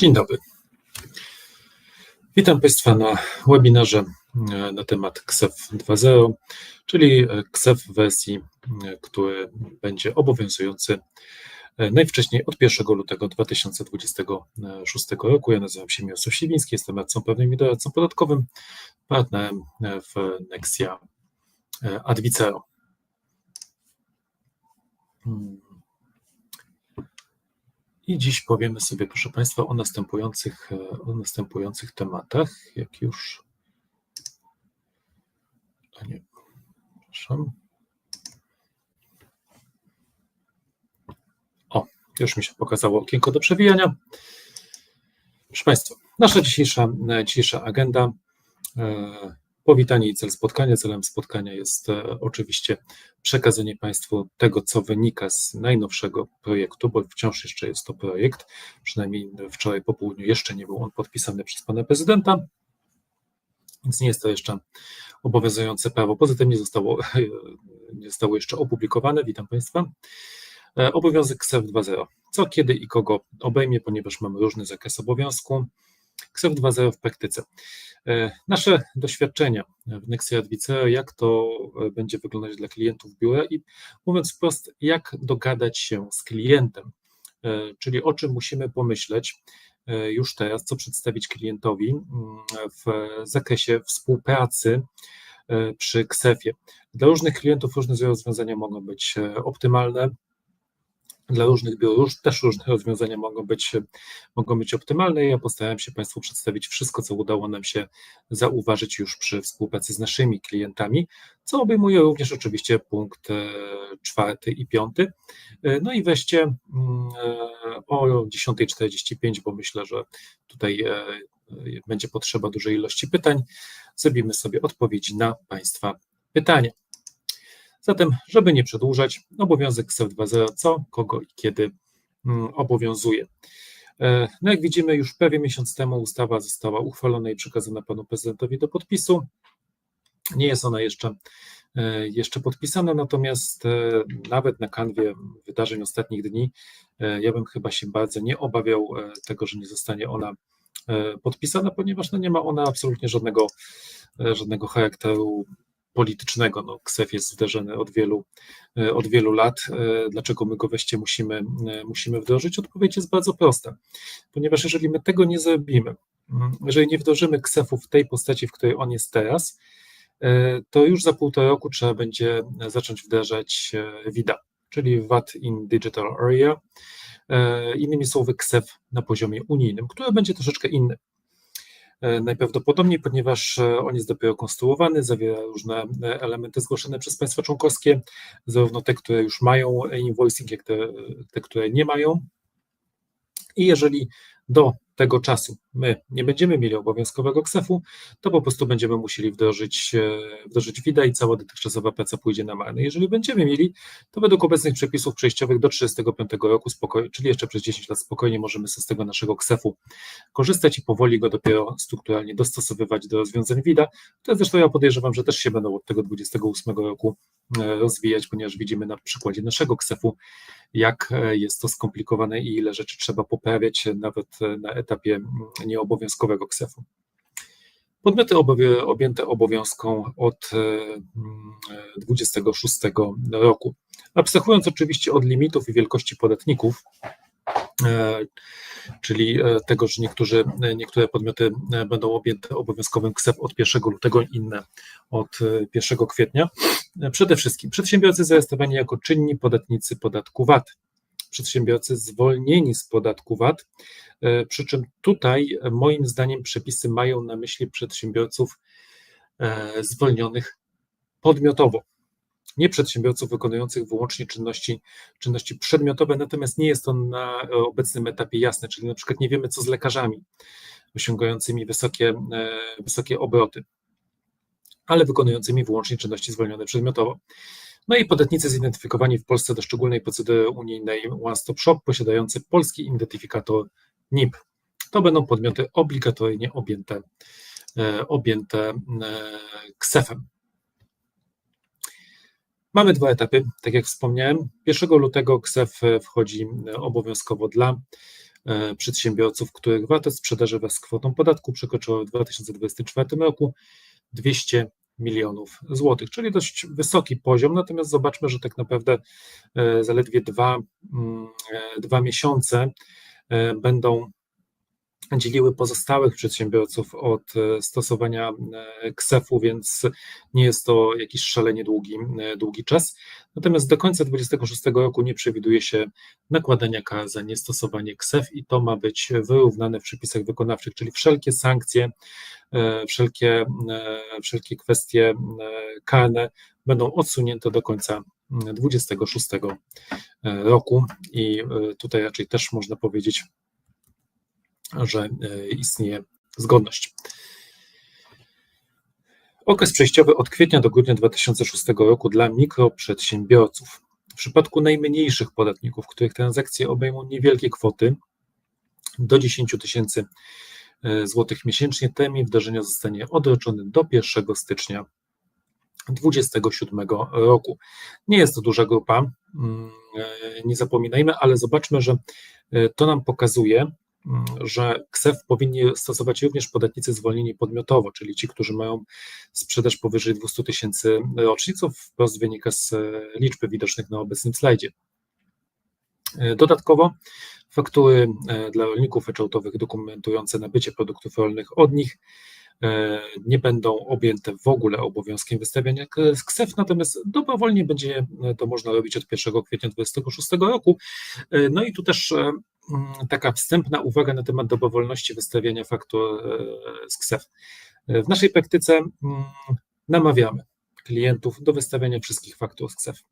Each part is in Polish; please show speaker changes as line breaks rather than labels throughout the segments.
Dzień dobry. Witam Państwa na webinarze e, na temat KSEF 2.0, czyli KSEF w wersji, e, który będzie obowiązujący e, najwcześniej od 1 lutego 2026 roku. Ja nazywam się Mirosław Siwiński, jestem radcą prawnym i doradcą podatkowym, partnerem w Nexia Advicero. I dziś powiemy sobie, proszę Państwa, o następujących, e, o następujących tematach. Jak już. A nie. O, już mi się pokazało okienko do przewijania. Proszę Państwa, nasza dzisiejsza, e, dzisiejsza agenda. Powitanie i cel spotkania. Celem spotkania jest e, oczywiście przekazanie Państwu tego, co wynika z najnowszego projektu, bo wciąż jeszcze jest to projekt. Przynajmniej wczoraj po południu jeszcze nie był on podpisany przez pana prezydenta, więc nie jest to jeszcze obowiązujące prawo. Poza tym nie zostało, nie zostało jeszcze opublikowane. Witam Państwa. E, obowiązek KSEF 2.0. Co, kiedy i kogo obejmie, ponieważ mamy różny zakres obowiązku. KSEF 2.0 w praktyce. E, nasze doświadczenia w Nexia Advice, jak to e, będzie wyglądać dla klientów biura i mówiąc wprost, jak dogadać się z klientem, e, czyli o czym musimy pomyśleć już teraz, co przedstawić klientowi mm, w zakresie współpracy przy KSEF-ie. Dla różnych klientów różne rozwiązania mogą być optymalne, dla różnych biur też różne rozwiązania mogą być, mogą być optymalne. Ja postarałem się Państwu przedstawić wszystko, co udało nam się zauważyć już przy współpracy z naszymi klientami, co obejmuje również oczywiście punkt e, czwarty i piąty. E, no i weźcie mm, e, o 10.45, bo myślę, że tutaj będzie potrzeba dużej ilości pytań. Zrobimy sobie odpowiedzi na Państwa pytania. Zatem, żeby nie przedłużać, obowiązek KSEF 2.0 co, kogo i kiedy mm, obowiązuje. E, no jak widzimy, już prawie miesiąc temu ustawa została uchwalona i przekazana panu prezydentowi do podpisu. Nie jest ona jeszcze, e, jeszcze podpisana, natomiast e, nawet na kanwie wydarzeń ostatnich dni ja bym chyba się bardzo nie obawiał tego, że nie zostanie ona podpisana, ponieważ no nie ma ona absolutnie żadnego, żadnego charakteru politycznego. No, KSEF jest wdrożony od wielu, e, od wielu lat. E, dlaczego my go weźcie musimy, e, musimy wdrożyć? Odpowiedź jest bardzo prosta. Ponieważ jeżeli my tego nie zrobimy, mm, jeżeli nie wdrożymy KSEF-u w tej postaci, w której on jest teraz, to już za półtora roku trzeba będzie zacząć wdrażać WIDA, czyli VAT in Digital Area, innymi słowy KSEF na poziomie unijnym, który będzie troszeczkę inny. E, najprawdopodobniej, ponieważ e, on jest dopiero konstruowany, zawiera różne e, elementy zgłoszone przez państwa członkowskie, zarówno te, które już mają invoicing, jak te, te które nie mają. I jeżeli do tego czasu my nie będziemy mieli obowiązkowego KSEF-u, to po prostu będziemy musieli wdrożyć, e, wdrożyć WIDA i cała dotychczasowa praca pójdzie na marne. Jeżeli będziemy mieli, to według obecnych przepisów przejściowych do 35 roku, spokojnie, czyli jeszcze przez 10 lat spokojnie możemy z tego naszego KSEF-u korzystać i powoli go dopiero strukturalnie dostosowywać do rozwiązań WIDA, które zresztą ja podejrzewam, że też się będą od tego 28 roku e, rozwijać, ponieważ widzimy na przykładzie naszego KSEF-u, jak e, jest to skomplikowane i ile rzeczy trzeba poprawiać nawet na etapie mm, nieobowiązkowego KSEF-u. Podmioty objęte obowiązką od 26 e, roku. Abstrahując oczywiście od limitów i wielkości podatników, e, czyli e, tego, że niektórzy, niektóre podmioty będą objęte obowiązkowym KSEF od 1 lutego, inne od 1 kwietnia. Przede wszystkim przedsiębiorcy zarejestrowani jako czynni podatnicy podatku VAT przedsiębiorcy zwolnieni z podatku VAT, e, przy czym tutaj e, moim zdaniem przepisy mają na myśli przedsiębiorców e, zwolnionych podmiotowo. Nie przedsiębiorców wykonujących wyłącznie czynności, czynności przedmiotowe, natomiast nie jest to na obecnym etapie jasne, czyli na przykład nie wiemy, co z lekarzami osiągającymi wysokie, wysokie obroty, ale wykonującymi wyłącznie czynności zwolnione przedmiotowo. No i podatnicy zidentyfikowani w Polsce do szczególnej procedury unijnej One Stop Shop posiadający polski identyfikator NIP. To będą podmioty obligatoryjnie objęte, e, objęte e, KSEF-em. Mamy dwa etapy, tak jak wspomniałem. 1 lutego KSEF wchodzi obowiązkowo dla przedsiębiorców, których wartość sprzedaży wraz z kwotą podatku przekroczyła w 2024 roku 200 milionów złotych, czyli dość wysoki poziom, natomiast zobaczmy, że tak naprawdę zaledwie dwa, mm, dwa miesiące będą dzieliły pozostałych przedsiębiorców od e, stosowania e, KSEF-u, więc nie jest to jakiś szalenie długi, e, długi czas. Natomiast do końca 2026 roku nie przewiduje się nakładania kar za niestosowanie KSEF i to ma być wyrównane w przepisach wykonawczych, czyli wszelkie sankcje, wszelkie, wszelkie kwestie karne będą odsunięte do końca 2026 roku i tutaj raczej też można powiedzieć, że e, istnieje zgodność. Okres przejściowy od kwietnia do grudnia 2006 roku dla mikroprzedsiębiorców. W przypadku najmniejszych podatników, których transakcje obejmą niewielkie kwoty, do 10 tysięcy e, złotych miesięcznie, termin wdrożenia zostanie odroczony do 1 stycznia 2027 roku. Nie jest to duża grupa, mm, e, nie zapominajmy, ale zobaczmy, że to nam pokazuje, że KSEF powinni stosować również podatnicy zwolnieni podmiotowo, czyli ci, którzy mają sprzedaż powyżej 200 tysięcy rocznie, co wprost wynika z liczby widocznych na obecnym slajdzie. Dodatkowo faktury e, dla rolników ryczałtowych dokumentujące nabycie produktów rolnych od nich E, nie będą objęte w ogóle obowiązkiem wystawiania KSEF, natomiast dobrowolnie będzie to można robić od 1 kwietnia 2026 roku. E, no i tu też e, taka wstępna uwaga na temat dobrowolności wystawiania faktur z KSEF. W naszej praktyce namawiamy klientów do wystawiania wszystkich faktur z KSEF.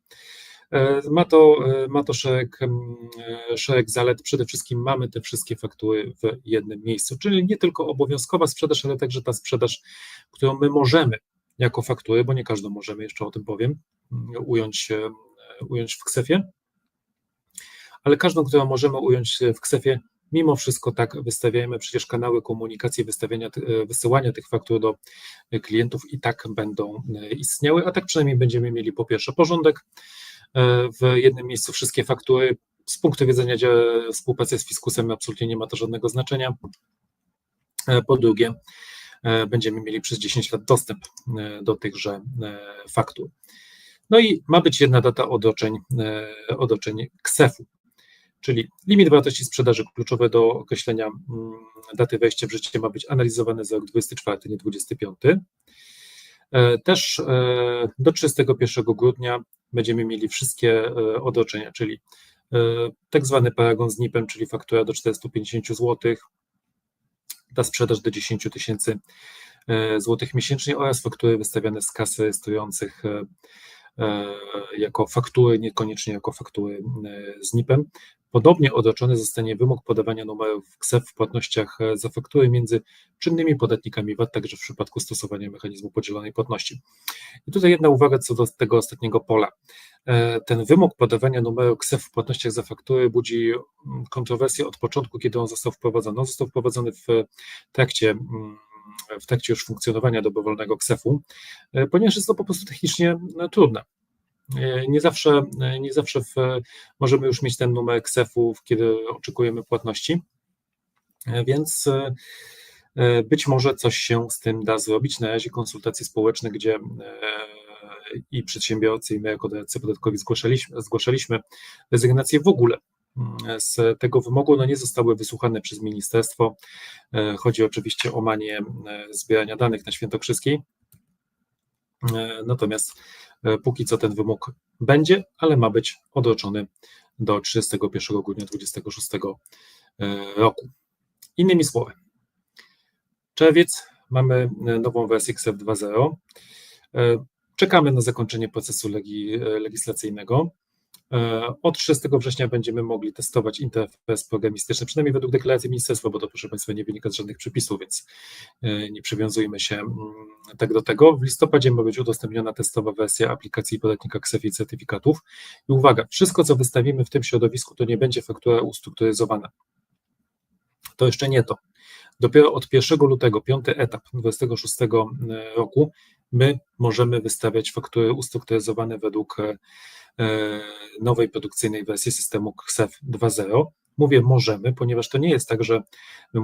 E, ma to, e, ma to szereg, e, szereg zalet. Przede wszystkim mamy te wszystkie faktury w jednym miejscu, czyli nie tylko obowiązkowa sprzedaż, ale także ta sprzedaż, którą my możemy jako faktury, bo nie każdą możemy, jeszcze o tym powiem, ująć, ująć w ksefie, ale każdą, którą możemy ująć w ksefie, mimo wszystko tak wystawiajmy, przecież kanały komunikacji, wystawiania, wysyłania tych faktur do klientów i tak będą istniały, a tak przynajmniej będziemy mieli po pierwsze porządek, E, w jednym miejscu wszystkie faktury. Z punktu widzenia współpracy z fiskusem absolutnie nie ma to żadnego znaczenia. E, po drugie, e, będziemy mieli przez 10 lat dostęp do tychże faktur. No i ma być jedna data odroczeń, odroczeń KSEF-u, czyli limit wartości sprzedaży kluczowe do określenia mm, daty wejścia w życie ma być analizowany za rok 24, nie 25. Też do 31 grudnia będziemy mieli wszystkie e, odroczenia, czyli e, tak zwany paragon z NIP-em, czyli faktura do 450 zł, ta sprzedaż do 10 tysięcy e, złotych miesięcznie oraz faktury wystawiane z kasy rejestrujących jako faktury, niekoniecznie jako faktury z NIP-em. Podobnie odroczony zostanie wymóg podawania numerów KSEF w płatnościach za faktury między czynnymi podatnikami VAT, także w przypadku stosowania mechanizmu podzielonej płatności. I tutaj jedna uwaga co do tego ostatniego pola. E, ten wymóg podawania numeru KSEF w płatnościach za faktury budzi mm, kontrowersję od początku, kiedy on został wprowadzony. On został wprowadzony w trakcie mm, w trakcie już funkcjonowania dobrowolnego KSEF-u, e, ponieważ jest to po prostu technicznie trudne. E, nie zawsze, nie zawsze w, możemy już mieć ten numer KSEF-u, kiedy oczekujemy płatności, więc być może coś się z tym da zrobić. Na razie konsultacje społeczne, gdzie i przedsiębiorcy, i my jako doradcy podatkowi zgłaszaliśmy, zgłaszaliśmy rezygnację w ogóle mm, z tego wymogu, no nie zostały wysłuchane przez ministerstwo. E, chodzi oczywiście o manię e, zbierania danych na Świętokrzyskiej. E, natomiast póki co ten wymóg będzie, ale ma być odroczony do 31 grudnia 2026 roku. Innymi słowy, czerwiec mamy nową wersję XF 2.0. Czekamy na zakończenie procesu legi, legislacyjnego. E, od 6 września będziemy mogli testować interfejs programistyczny, przynajmniej według deklaracji ministerstwa, bo to proszę Państwa nie wynika z żadnych przepisów, więc e, nie przywiązujmy się mm, tak do tego. W listopadzie ma być udostępniona testowa wersja aplikacji podatnika KSEF i certyfikatów. I uwaga, wszystko co wystawimy w tym środowisku to nie będzie faktura ustrukturyzowana. To jeszcze nie to. Dopiero od 1 lutego, piąty etap 26 roku, my możemy wystawiać faktury ustrukturyzowane według e, nowej produkcyjnej wersji systemu KSEF 2.0. Mówię możemy, ponieważ to nie jest tak, że my